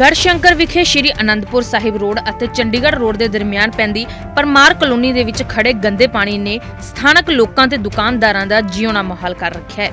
ਗੜਸ਼ੰਕਰ ਵਿਖੇ ਸ਼੍ਰੀ ਅਨੰਦਪੁਰ ਸਾਹਿਬ ਰੋਡ ਅਤੇ ਚੰਡੀਗੜ੍ਹ ਰੋਡ ਦੇ ਦਰਮਿਆਨ ਪੈਂਦੀ ਪਰਮਾਰ ਕਲੋਨੀ ਦੇ ਵਿੱਚ ਖੜੇ ਗੰਦੇ ਪਾਣੀ ਨੇ ਸਥਾਨਕ ਲੋਕਾਂ ਤੇ ਦੁਕਾਨਦਾਰਾਂ ਦਾ ਜਿਉਣਾ ਮੁਹਾਲ ਕਰ ਰੱਖਿਆ ਹੈ।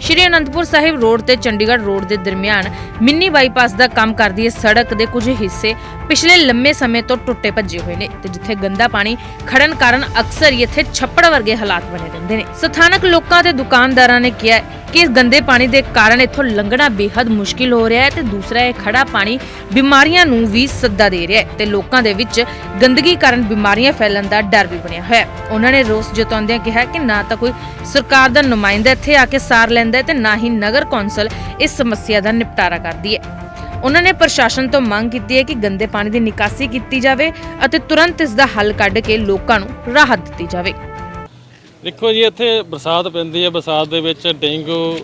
ਸ਼੍ਰੀ ਅਨੰਦਪੁਰ ਸਾਹਿਬ ਰੋਡ ਤੇ ਚੰਡੀਗੜ੍ਹ ਰੋਡ ਦੇ ਦਰਮਿਆਨ ਮਿੰਨੀ ਬਾਈਪਾਸ ਦਾ ਕੰਮ ਕਰਦੀ ਇਹ ਸੜਕ ਦੇ ਕੁਝ ਹਿੱਸੇ ਪਿਛਲੇ ਲੰਮੇ ਸਮੇਂ ਤੋਂ ਟੁੱਟੇ ਭੱਜੇ ਹੋਏ ਨੇ ਤੇ ਜਿੱਥੇ ਗੰਦਾ ਪਾਣੀ ਖੜਨ ਕਾਰਨ ਅਕਸਰ ਹੀ ਇੱਥੇ ਛੱਪੜ ਵਰਗੇ ਹਾਲਾਤ ਬਣੇ ਰਹਿੰਦੇ ਨੇ। ਸਥਾਨਕ ਲੋਕਾਂ ਤੇ ਦੁਕਾਨਦਾਰਾਂ ਨੇ ਕਿਹਾ ਕਿ ਇਸ ਗੰਦੇ ਪਾਣੀ ਦੇ ਕਾਰਨ ਇੱਥੋਂ ਲੰਘਣਾ ਬੇहद ਮੁਸ਼ਕਿਲ ਹੋ ਰਿਹਾ ਹੈ ਤੇ ਦੂਸਰਾ ਇਹ ਖੜਾ ਪਾਣੀ ਬਿਮਾਰੀਆਂ ਨੂੰ ਵੀ ਸੱਦਾ ਦੇ ਰਿਹਾ ਹੈ ਤੇ ਲੋਕਾਂ ਦੇ ਵਿੱਚ ਗੰਦਗੀ ਕਾਰਨ ਬਿਮਾਰੀਆਂ ਫੈਲਣ ਦਾ ਡਰ ਵੀ ਬਣਿਆ ਹੋਇਆ ਹੈ। ਉਹਨਾਂ ਨੇ ਰੋਸ ਜਤਾਉਂਦਿਆਂ ਕਿਹਾ ਕਿ ਨਾ ਤਾਂ ਕੋਈ ਸਰਕਾਰ ਦਾ ਨੁਮਾਇੰਦਾ ਇੱਥੇ ਆ ਕੇ ਸਾਰ ਲੈਂਦਾ ਹੈ ਤੇ ਨਾ ਹੀ ਨਗਰ ਕੌਂਸਲ ਇਸ ਸਮੱਸਿਆ ਦਾ ਨਿਪਟਾਰਾ ਕਰਦੀ ਹੈ। ਉਹਨਾਂ ਨੇ ਪ੍ਰਸ਼ਾਸਨ ਤੋਂ ਮੰਗ ਕੀਤੀ ਹੈ ਕਿ ਗੰਦੇ ਪਾਣੀ ਦੀ ਨਿਕਾਸੀ ਕੀਤੀ ਜਾਵੇ ਅਤੇ ਤੁਰੰਤ ਇਸ ਦਾ ਹੱਲ ਕੱਢ ਕੇ ਲੋਕਾਂ ਨੂੰ ਰਾਹਤ ਦਿੱਤੀ ਜਾਵੇ। ਦੇਖੋ ਜੀ, ਇੱਥੇ ਬਰਸਾਤ ਪੈਂਦੀ ਹੈ, ਬਰਸਾਤ ਦੇ ਵਿੱਚ ਡੇਂਗੂ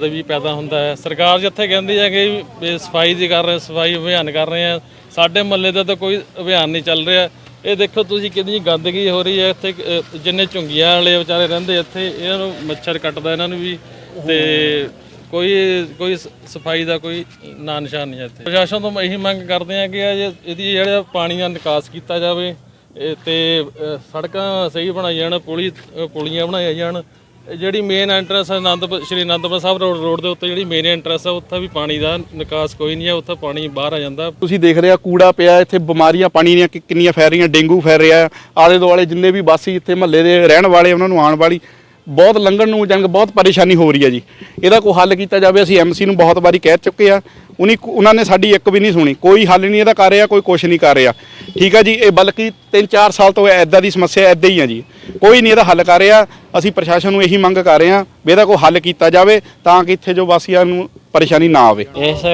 ਦਾ ਵੀ ਪੈਦਾ ਹੁੰਦਾ ਹੈ। ਸਰਕਾਰ ਜਿੱਥੇ ਕਹਿੰਦੀ ਹੈ ਕਿ ਸਫ਼ਾਈ ਦੀ ਕਰ ਰਹੇ, ਸਫ਼ਾਈ ਅਭਿਆਨ ਕਰ ਰਹੇ ਆ ਸਾਡੇ ਮਹੱਲੇ ਦਾ ਤਾਂ ਕੋਈ ਅਭਿਆਨ ਨਹੀਂ ਚੱਲ ਰਿਹਾ। ਇਹ ਦੇਖੋ ਤੁਸੀਂ ਕਿੰਨੀ ਗੰਦਗੀ ਹੋ ਰਹੀ ਹੈ ਇੱਥੇ ਜਿੰਨੇ ਝੁੰਗੀਆਂ ਵਾਲੇ ਵਿਚਾਰੇ ਰਹਿੰਦੇ ਇੱਥੇ, ਇਹਨਾਂ ਨੂੰ ਮੱਛਰ ਕੱਟਦਾ ਇਹਨਾਂ ਨੂੰ ਵੀ। ਤੇ ਕੋਈ ਕੋਈ ਸ- ਸਫ਼ਾਈ ਦਾ ਕੋਈ ਨਾਂ ਨਿਸ਼ਾਨ ਨਹੀਂ ਹੈ ਇੱਥੇ। ਪ੍ਰਸ਼ਾਸਨ ਤੋਂ ਇਹੀ ਮੰਗ ਕਰਦੇ ਆ ਕਿ ਇਹ ਇਹਦੀ ਜਿਹੜਾ ਪਾਣੀ ਦਾ ਨਿਕਾਸ ਕੀਤਾ ਜਾਵੇ। ਇਹ ਤੇ ਅ, ਸੜਕਾਂ ਸਹੀ ਬਣਾਈ ਜਾਣ ਪੁਲੀ ਅ, ਪੁਲੀਆਂ ਬਣਾਈਆਂ ਜਾਣ। ਇਹ ਜਿਹੜੀ main entrance Anandpur Shri Anandpur Sahib road road ਦੇ ਉੱਤੇ ਜਿਹੜੀ ਮੇਨ ਐਂਟਰੈਂਸ ਆ ਉੱਥੇ ਵੀ ਪਾਣੀ ਦਾ ਨਿਕਾਸ ਕੋਈ ਨਹੀਂ ਹੈ ਉੱਥੇ ਪਾਣੀ ਬਾਹਰ ਆ ਜਾਂਦਾ। ਤੁਸੀਂ ਦੇਖ ਰਹੇ ਆ ਕੂੜਾ ਪਿਆ ਇੱਥੇ ਬਿਮਾਰੀਆਂ ਪਾਣੀ ਦੀਆਂ ਕਿ- ਕਿੰਨੀਆਂ ਫੈਲ ਰਹੀਆਂ ਡੇਂਗੂ ਫੈਲ ਰਿਹਾ। ਆਲੇ ਦੁਆਲੇ ਜਿੰਨੇ ਵੀ ਵਾਸੀ ਇੱਥੇ ਮਹੱਲੇ ਦੇ ਰਹਿਣ ਵਾਲੇ ਉਹਨਾਂ ਨੂੰ ਆਉਣ ਵਾਲੀ ਬਹੁਤ ਲੰਘਣ ਨੂੰ ਜੰਗ ਬਹੁਤ ਪਰੇਸ਼ਾਨੀ ਹੋ ਰਹੀ ਹੈ ਜੀ। ਇਹਦਾ ਕੋਈ ਹੱਲ ਕੀਤਾ ਜਾਵੇ, ਅਸੀਂ ਐਮਸੀ ਨੂੰ ਬਹੁਤ ਵਾਰੀ ਕਹਿ ਚੁੱਕੇ ਆ ਉਨੀ ਉਹਨਾਂ ਨੇ ਸਾਡੀ ਇੱਕ ਵੀ ਨਹੀਂ ਸੁਣੀ। ਕੋਈ ਹੱਲ ਨਹੀਂ ਇਹਦਾ ਕਰ ਰਿਹਾ, ਕੋਈ ਕੁਛ ਨਹੀਂ ਕਰ ਰਿਹਾ। ਠੀਕ ਹੈ ਜੀ, ਇਹ ਬਲਕਿ 3-4 ਸਾਲ ਤੋਂ ਐਦਾਂ ਦੀ ਸਮੱਸਿਆ ਐਦਾਂ ਹੀ ਆ ਜੀ। ਕੋਈ ਨਹੀਂ ਇਹਦਾ ਹੱਲ ਕਰ ਰਿਹਾ। ਅਸੀਂ ਪ੍ਰਸ਼ਾਸਨ ਨੂੰ ਇਹੀ ਮੰਗ ਕਰ ਰਹੇ ਆ ਵੀ ਇਹਦਾ ਕੋਈ ਹੱਲ ਕੀਤਾ ਜਾਵੇ ਤਾਂ ਕਿ ਇੱਥੇ ਜੋ ਵਾਸੀਆਂ ਨੂੰ ਪਰੇਸ਼ਾਨੀ ਨਾ ਆਵੇ। ਇਸ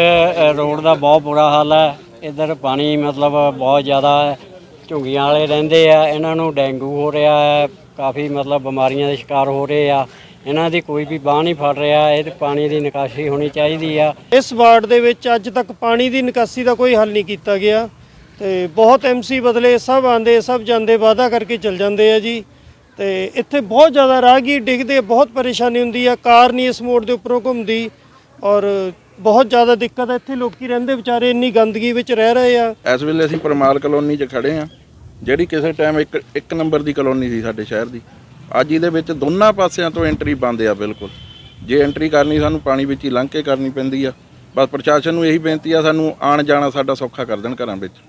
ਰੋਡ ਦਾ ਬਹੁਤ ਬੁਰਾ ਹਾਲ ਹੈ। ਇੱਧਰ ਪਾਣੀ ਮਤਲਬ ਬਹੁਤ ਜ਼ਿਆਦਾ ਹੈ। ਝੁੰਗੀਆਂ ਵਾਲੇ ਰਹਿੰਦੇ ਆ ਇਹਨਾਂ ਨੂੰ ਡੇਂਗੂ ਹੋ ਰਿਹਾ ਹੈ ਕਾਫੀ ਮਤਲਬ ਬਿਮਾਰੀਆਂ ਦੇ ਸ਼ਿਕਾਰ ਹੋ ਰਹੇ ਆ। ਇਹਨਾਂ ਦੀ ਕੋਈ ਵੀ ਬਾਹ ਨਹੀਂ ਫੜ ਰਿਹਾ ਇਹ ਪਾਣੀ ਦੀ ਨਿਕਾਸੀ ਹੋਣੀ ਚਾਹੀਦੀ ਆ। ਇਸ ਵਾਰਡ ਦੇ ਵਿੱਚ ਅੱਜ ਤੱਕ ਪਾਣੀ ਦੀ ਨਿਕਾਸੀ ਦਾ ਕੋਈ ਹੱਲ ਨਹੀਂ ਕੀਤਾ ਗਿਆ ਤੇ ਬਹੁਤ ਐਮਸੀ ਬਦਲੇ ਸਭ ਆਂਦੇ ਸਭ ਜਾਂਦੇ ਵਾਅਦਾ ਕਰਕੇ ਚਲ ਜਾਂਦੇ ਆ ਜੀ। ਤੇ ਇੱਥੇ ਬਹੁਤ ਜ਼ਿਆਦਾ ਰਾਹਗੀਰ ਡਿੱਗਦੇ ਬਹੁਤ ਪਰੇਸ਼ਾਨੀ ਹੁੰਦੀ ਆ ਕਾਰ ਨਹੀਂ ਇਸ ਮੋੜ ਦੇ ਉੱਪਰੋਂ ਘੁੰਮਦੀ ਔਰ ਬਹੁਤ ਜ਼ਿਆਦਾ ਦਿੱਕਤ ਹੈ ਇੱਥੇ ਲੋਕੀ ਰਹਿੰਦੇ ਵਿਚਾਰੇ ਇੰਨੀ ਗੰਦਗੀ ਵਿੱਚ ਰਹਿ ਰਹੇ ਆ। ਇਸ ਵੇਲੇ ਅਸੀਂ ਪਰਮਾਲ ਕਲੋਨੀ 'ਚ ਖੜੇ ਆ ਜਿਹੜੀ ਕਿਸੇ ਟਾਈਮ ਇੱਕ ਇੱਕ ਨੰਬਰ ਦੀ ਕਲੋਨੀ ਸੀ ਸਾਡੇ ਸ਼ਹਿਰ ਦੀ। ਅੱਜ ਇਹਦੇ ਵਿੱਚ ਦੋਨਾਂ ਪਾਸਿਆਂ ਤੋਂ ਐਂਟਰੀ ਬੰਦ ਆ ਬਿਲਕੁਲ। ਜੇ ਐਂਟਰੀ ਕਰਨੀ, ਸਾਨੂੰ ਪਾਣੀ ਵਿੱਚ ਹੀ ਲੰਘ ਕੇ ਕਰਨੀ ਪੈਂਦੀ ਆ। ਬਸ ਪ੍ਰਸ਼ਾਸਨ ਨੂੰ ਇਹੀ ਬੇਨਤੀ ਆ, ਸਾਨੂੰ ਆਣ ਜਾਣਾ ਸਾਡਾ ਸੌਖਾ ਕਰ ਦੇਣ ਘਰਾਂ ਵਿੱਚ।